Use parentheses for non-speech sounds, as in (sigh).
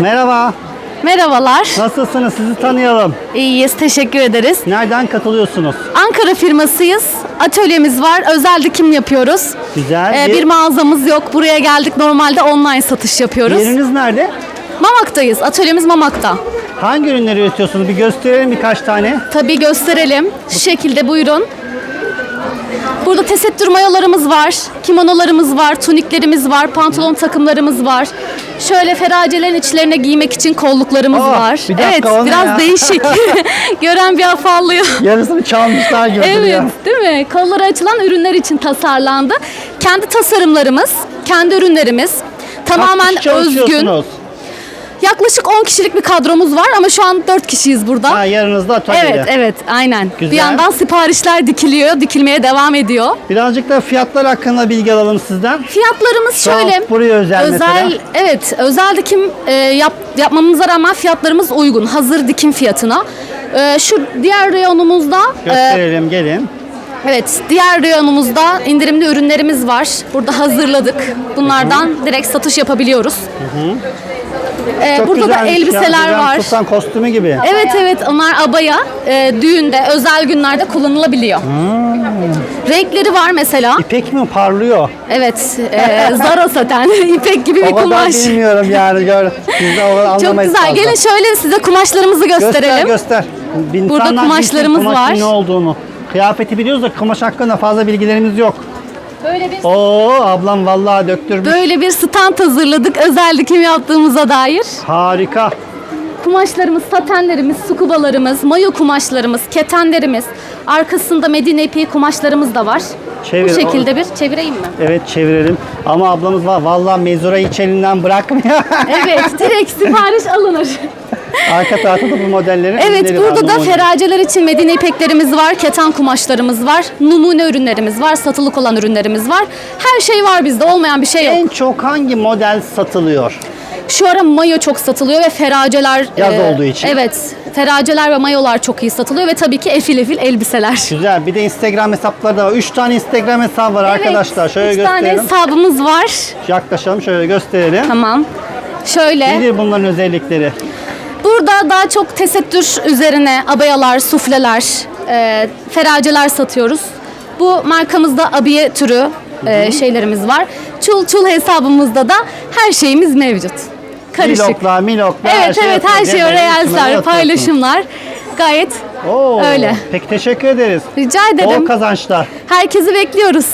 Merhaba. Merhabalar. Nasılsınız? Sizi tanıyalım. İyiyiz, teşekkür ederiz. Nereden katılıyorsunuz? Ankara firmasıyız. Atölyemiz var. Özel dikim yapıyoruz. Güzel. Ee, bir mağazamız yok. Buraya geldik. Normalde online satış yapıyoruz. Yeriniz nerede? Mamak'tayız. Atölyemiz Mamak'ta. Hangi ürünleri üretiyorsunuz? Bir gösterelim birkaç tane. Tabii gösterelim. Şu şekilde buyurun. Burada tesettür mayolarımız var, kimonolarımız var, tuniklerimiz var, pantolon takımlarımız var. Şöyle feracelerin içlerine giymek için kolluklarımız Aa, var. bir dakika, evet, o ne biraz ya? değişik. (laughs) Gören bir afallıyor. Yarısını çalmışlar gibi Evet, duruyor. değil mi? Kolları açılan ürünler için tasarlandı. Kendi tasarımlarımız, kendi ürünlerimiz. Tamamen Kaç kişi özgün. çalışıyorsunuz? Yaklaşık 10 kişilik bir kadromuz var ama şu an 4 kişiyiz burada. Ha, yanınızda atölyede. Evet, evet, aynen. Güzel. Bir yandan siparişler dikiliyor, dikilmeye devam ediyor. Birazcık da fiyatlar hakkında bilgi alalım sizden. Fiyatlarımız Şu an şöyle. buraya özel mesela. evet, özel dikim e, yap, yapmamıza rağmen fiyatlarımız uygun. Hazır dikim fiyatına. E, şu diğer reyonumuzda e, Gösterelim gelin. Evet, diğer reyonumuzda indirimli ürünlerimiz var. Burada hazırladık. Bunlardan direkt satış yapabiliyoruz. Ee, Çok burada da güzelmiş ya. elbiseler var. Sultan kostümü gibi. Evet evet onlar abaya e, düğünde özel günlerde kullanılabiliyor. Renkleri var mesela. İpek mi parlıyor? Evet e, Zara saten (laughs) ipek gibi bir O kadar kumaş. bilmiyorum yani. Gör, biz de o kadar (laughs) Çok anlamayız güzel. fazla. Gelin şöyle size kumaşlarımızı Göster gösterelim. göster. İnsanlar Burada bilsin kumaşlarımız kumaşın var. ne olduğunu. Kıyafeti biliyoruz da kumaş hakkında fazla bilgilerimiz yok. Böyle bir Oo ablam vallahi döktürmüş. böyle bir stand hazırladık özel dikim yaptığımıza dair. Harika. Kumaşlarımız, satenlerimiz, sukubalarımız, mayo kumaşlarımız, ketenlerimiz, arkasında Medine ipeği kumaşlarımız da var. Çevir, Bu şekilde bir çevireyim mi? Evet çevirelim. Ama ablamız var. Vallahi mezurayı hiç elinden bırakmıyor. (laughs) Evet, direkt sipariş alınır. Arka tarafta da bu modellerin Evet, ürünleri var, burada da numune. feraceler için Medine ipeklerimiz var, keten kumaşlarımız var, numune ürünlerimiz var, satılık olan ürünlerimiz var. Her şey var bizde, olmayan bir şey yok. En çok hangi model satılıyor? Şu ara mayo çok satılıyor ve feraceler... Yaz olduğu için. Evet, feraceler ve mayolar çok iyi satılıyor ve tabii ki efil efil elbiseler. Güzel. Bir de Instagram hesapları da var. 3 tane Instagram hesabı var arkadaşlar. Şöyle üç tane gösterelim. hesabımız var. Yaklaşalım şöyle gösterelim. Tamam. Şöyle. Nedir bunların özellikleri? Burada daha çok tesettür üzerine abayalar, sufleler, e, feraceler satıyoruz. Bu markamızda abiye türü e, şeylerimiz var. Çul çul hesabımızda da her şeyimiz mevcut. Karışık. Vloglar, miloglar, Evet evet her şey oraya yazlar, paylaşımlar. Gayet Oo, öyle. Peki teşekkür ederiz. Rica Bol ederim. kazançlar. Herkesi bekliyoruz.